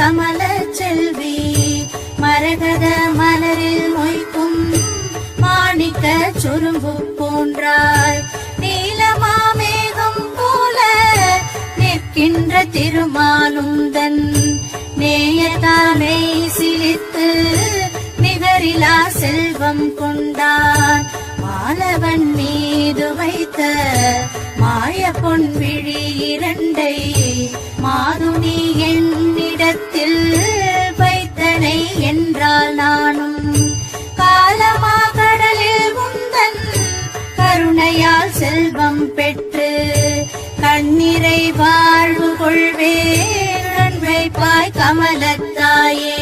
கமல செல்வி மரகத மலரில் மொய்க்கும் மாணிக்க சுரும்பு போன்றாய். நீலமாமேகம் போல நிற்கின்ற திருமாலுந்தன் நேயதாமே சிலித்து நிகரிலா செல்வம் கொண்டான். மாலவன் மீது வைத்த மாய பொன் விழி இரண்டு செல்வம் பெற்று கண்ணிறை வாழ்வு கொள்வே நன்மை பாய் கமலத்தாயே